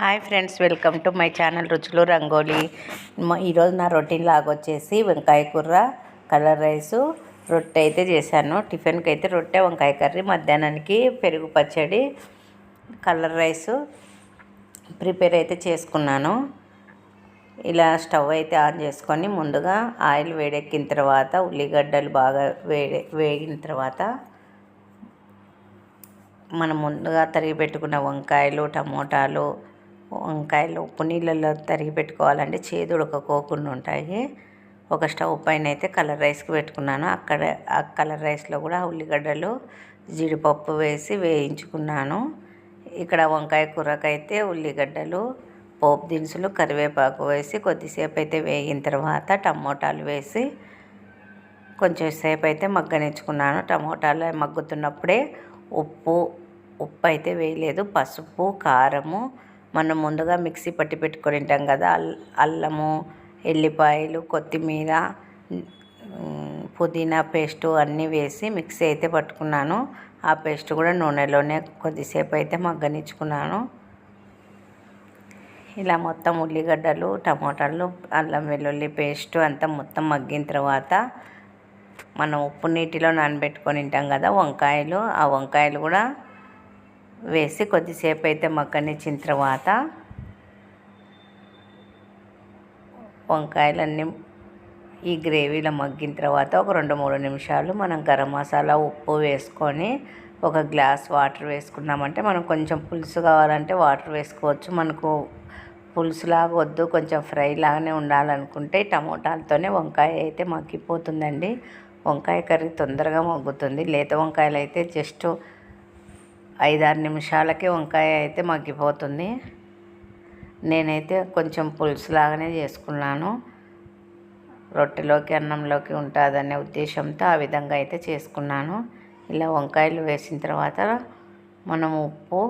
Hi friends welcome to my channel రుచులు రంగోలీ. ఈరోజు నా రొటీన్ లాగా వచ్చేసి వంకాయ కూర కలర్ రైసు రొట్టె అయితే చేశాను. టిఫిన్కి అయితే రొట్టె వంకాయ కర్రీ మధ్యాహ్నానికి పెరుగు పచ్చడి కలర్ రైసు ప్రిపేర్ అయితే చేసుకున్నాను. ఇలా స్టవ్ అయితే ఆన్ చేసుకొని ముందుగా ఆయిల్ వేడెక్కిన తర్వాత ఉల్లిగడ్డలు బాగా వేడి వేగిన తర్వాత మనం ముందుగా తరిగి పెట్టుకున్న వంకాయలు టమోటాలు వంకాయలు ఉప్పు నీళ్ళల్లో తరిగి పెట్టుకోవాలంటే చేదు ఉడకపోకుండా ఉంటాయి. ఒక స్టవ్ పైన అయితే కలర్ రైస్కి పెట్టుకున్నాను. అక్కడ ఆ కలర్ రైస్లో కూడా ఉల్లిగడ్డలు జీడిపప్పు వేసి వేయించుకున్నాను. ఇక్కడ వంకాయ కూరకైతే ఉల్లిగడ్డలు పోపు దినుసులు కరివేపాకు వేసి కొద్దిసేపు అయితే వేగిన తర్వాత టమోటాలు వేసి కొంచెం సేపు అయితే మగ్గనిచ్చుకున్నాను. టమోటాలు మగ్గుతున్నప్పుడే ఉప్పు ఉప్పు అయితే వేయలేదు. పసుపు కారము మనం ముందుగా మిక్సీ పట్టి పెట్టుకొని ఉంటాం కదా అల్ అల్లము ఎల్లిపాయలు కొత్తిమీర పుదీనా పేస్టు అన్నీ వేసి మిక్సీ అయితే పట్టుకున్నాను. ఆ పేస్ట్ కూడా నూనెలోనే కొద్దిసేపు అయితే మగ్గనిచ్చుకున్నాను. ఇలా మొత్తం ఉల్లిగడ్డలు టమోటాలు అల్లం వెల్లుల్లి పేస్ట్ అంతా మొత్తం మగ్గిన తర్వాత మనం ఉప్పు నీటిలో నానబెట్టుకొని తింటాం కదా వంకాయలు ఆ వంకాయలు కూడా వేసి కొద్దిసేపు అయితే మగ్గనిచ్చిన తర్వాత వంకాయలన్నీ ఈ గ్రేవీలో మగ్గిన తర్వాత ఒక రెండు మూడు నిమిషాలు మనం గరం మసాలా ఉప్పు వేసుకొని ఒక గ్లాస్ వాటర్ వేసుకున్నామంటే మనం కొంచెం పులుసు కావాలంటే వాటర్ వేసుకోవచ్చు. మనకు పులుసులాగా వద్దు కొంచెం ఫ్రై లాగానే ఉండాలనుకుంటే టమోటాలతోనే వంకాయ అయితే మగ్గిపోతుందండి. వంకాయ కర్రీ తొందరగా మగ్గుతుంది. లేత వంకాయలు అయితే జస్ట్ ఐదారు నిమిషాలకే వంకాయ అయితే మగ్గిపోతుంది. నేనైతే కొంచెం పులుసు లాగానే చేసుకున్నాను. రొట్టెలోకి అన్నంలోకి ఉంటుందనే ఉద్దేశంతో ఆ విధంగా అయితే చేసుకున్నాను. ఇలా వంకాయలు వేసిన తర్వాత మనం ఉప్పు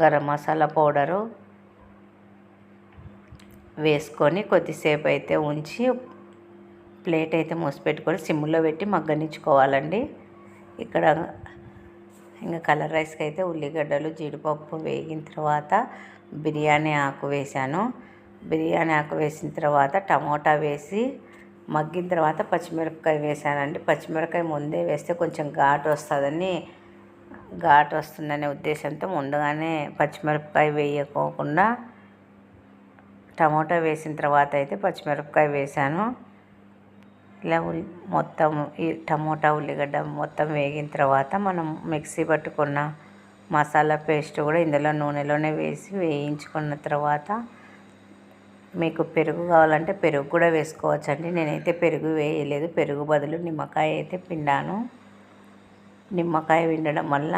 గరం మసాలా పౌడరు వేసుకొని కొద్దిసేపు అయితే ఉంచి ప్లేట్ అయితే మూసిపెట్టుకొని సిమ్లో పెట్టి మగ్గనించుకోవాలండి ఇక్కడ ఇంకా కలర్ రైస్కి అయితే ఉల్లిగడ్డలు జీడిపప్పు వేగిన తర్వాత బిర్యానీ ఆకు వేశాను. బిర్యానీ ఆకు వేసిన తర్వాత టమోటా వేసి మగ్గిన తర్వాత పచ్చిమిరపకాయ వేసానండి పచ్చిమిరపకాయ ముందే వేస్తే కొంచెం ఘాటు వస్తుందని ఘాటు వస్తుందనే ఉద్దేశంతో ముందుగానే పచ్చిమిరపకాయ వేయకోకుండా టమోటా వేసిన తర్వాత అయితే పచ్చిమిరపకాయ వేసాను ఇలా ఉల్లి మొత్తం ఈ టమోటా ఉల్లిగడ్డ మొత్తం వేగిన తర్వాత మనం మిక్సీ పట్టుకున్న మసాలా పేస్ట్ కూడా ఇందులో నూనెలోనే వేసి వేయించుకున్న తర్వాత మీకు పెరుగు కావాలంటే పెరుగు కూడా వేసుకోవచ్చండి. నేనైతే పెరుగు వేయలేదు. పెరుగు బదులు నిమ్మకాయ అయితే పిండాను. నిమ్మకాయ పిండడం వల్ల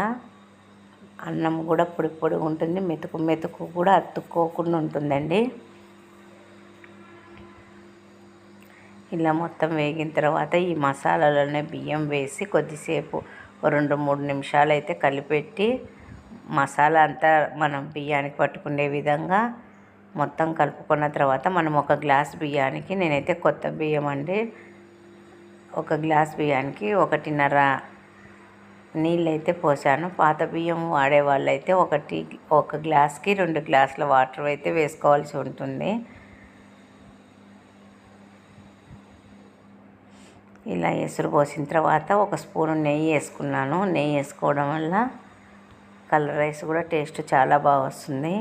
అన్నం కూడా పొడి పొడి ఉంటుంది. మెతుకు మెతుకు కూడా అతుక్కోకుండా ఉంటుందండి. ఇలా మొత్తం వేగిన తర్వాత ఈ మసాలాలోనే బియ్యం వేసి కొద్దిసేపు రెండు మూడు నిమిషాలు అయితే కలిపెట్టి మసాలా అంతా మనం బియ్యానికి పట్టుకునే విధంగా మొత్తం కలుపుకున్న తర్వాత మనం ఒక గ్లాస్ బియ్యానికి నేనైతే కొత్త బియ్యం అండి. ఒక గ్లాస్ బియ్యానికి ఒకటిన్నర నీళ్ళైతే పోసాను. పాత బియ్యం వాడే వాళ్ళైతే ఒకటి ఒక గ్లాస్కి రెండు గ్లాసుల వాటర్ అయితే వేసుకోవాల్సి ఉంటుంది. ఇలా ఎసురు పోసిన తర్వాత ఒక స్పూను నెయ్యి వేసుకున్నాను. నెయ్యి వేసుకోవడం వల్ల కలర్ రైస్ కూడా టేస్ట్ చాలా బాగా వస్తుంది.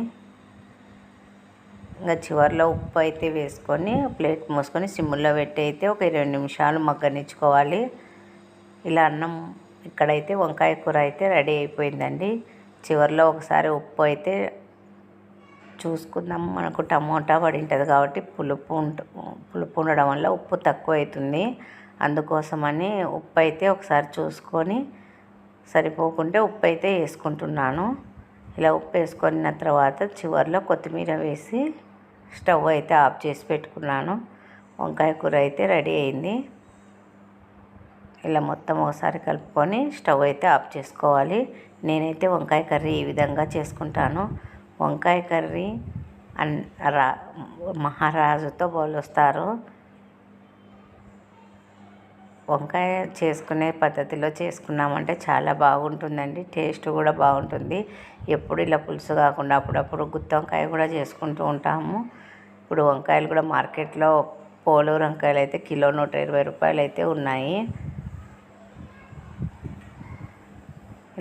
ఇంకా చివరిలో ఉప్పు అయితే వేసుకొని ప్లేట్ మూసుకొని సిమ్ముల్లో పెట్టి అయితే ఒక ఇరవై నిమిషాలు మగ్గనిచ్చుకోవాలి. ఇలా అన్నం ఇక్కడైతే వంకాయ కూర అయితే రెడీ అయిపోయిందండి. చివరిలో ఒకసారి ఉప్పు అయితే చూసుకుందాం. మనకు టమోటా పడి ఉంటుంది కాబట్టి పులుపు పులుపు ఉండడం వల్ల ఉప్పు తక్కువ అవుతుంది అందుకోసమని ఉప్పు అయితే ఒకసారి చూసుకొని సరిపోకుంటే ఉప్పు అయితే వేసుకుంటున్నాను. ఇలా ఉప్పు వేసుకున్న తర్వాత చివరిలో కొత్తిమీర వేసి స్టవ్ అయితే ఆఫ్ చేసి పెట్టుకున్నాను. వంకాయ కూర అయితే రెడీ అయింది. ఇలా మొత్తం ఒకసారి కలుపుకొని స్టవ్ అయితే ఆఫ్ చేసుకోవాలి. నేనైతే వంకాయ కర్రీ ఈ విధంగా చేసుకుంటాను. వంకాయ కర్రీ అన్ రా మహారాజుతో పోలుస్తారు. వంకాయ చేసుకునే పద్ధతిలో చేసుకున్నామంటే చాలా బాగుంటుందండి. టేస్ట్ కూడా బాగుంటుంది. ఎప్పుడు ఇలా పులుసు కాకుండా అప్పుడప్పుడు గుత్తి వంకాయ కూడా చేసుకుంటూ ఉంటాము. ఇప్పుడు వంకాయలు కూడా మార్కెట్లో పోలూరు వంకాయలు అయితే కిలో నూట ఇరవై రూపాయలు అయితే ఉన్నాయి.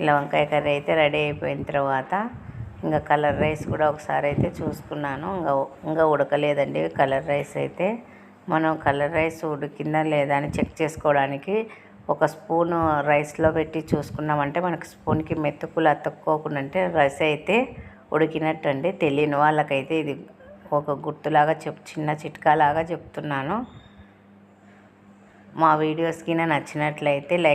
ఇలా వంకాయ కర్రీ అయితే రెడీ అయిపోయిన తర్వాత ఇంకా కలర్ రైస్ కూడా ఒకసారి అయితే చూసుకున్నాను. ఇంకా ఇంకా ఉడకలేదండి కలర్ రైస్ అయితే. మనం కలర్ రైస్ ఉడికిందా లేదా అని చెక్ చేసుకోవడానికి ఒక స్పూను రైస్లో పెట్టి చూసుకున్నామంటే మనకు స్పూన్కి మెతుకులు అతుక్కోకుండా అంటే రైస్ అయితే ఉడికినట్టు అండి తెలియని వాళ్ళకైతే ఇది ఒక గుర్తులాగా చెప్ చిన్న చిట్కాలాగా చెప్తున్నాను. మా వీడియోస్కి నచ్చినట్లయితే లైక్